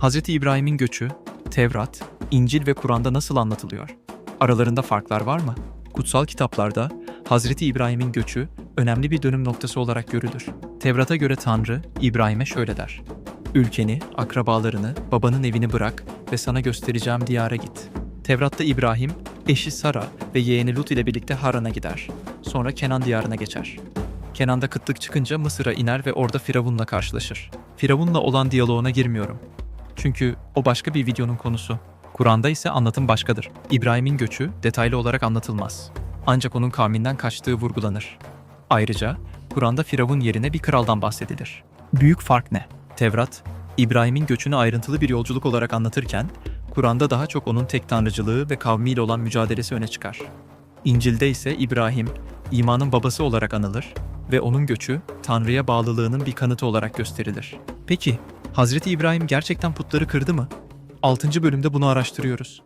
Hz. İbrahim'in göçü, Tevrat, İncil ve Kur'an'da nasıl anlatılıyor? Aralarında farklar var mı? Kutsal kitaplarda Hz. İbrahim'in göçü önemli bir dönüm noktası olarak görülür. Tevrat'a göre Tanrı İbrahim'e şöyle der. Ülkeni, akrabalarını, babanın evini bırak ve sana göstereceğim diyara git. Tevrat'ta İbrahim, eşi Sara ve yeğeni Lut ile birlikte Haran'a gider. Sonra Kenan diyarına geçer. Kenan'da kıtlık çıkınca Mısır'a iner ve orada Firavun'la karşılaşır. Firavun'la olan diyaloğuna girmiyorum. Çünkü o başka bir videonun konusu. Kur'an'da ise anlatım başkadır. İbrahim'in göçü detaylı olarak anlatılmaz. Ancak onun kavminden kaçtığı vurgulanır. Ayrıca Kur'an'da Firavun yerine bir kraldan bahsedilir. Büyük fark ne? Tevrat, İbrahim'in göçünü ayrıntılı bir yolculuk olarak anlatırken, Kur'an'da daha çok onun tek tanrıcılığı ve kavmiyle olan mücadelesi öne çıkar. İncil'de ise İbrahim, imanın babası olarak anılır ve onun göçü Tanrı'ya bağlılığının bir kanıtı olarak gösterilir. Peki, Hazreti İbrahim gerçekten putları kırdı mı? 6. bölümde bunu araştırıyoruz.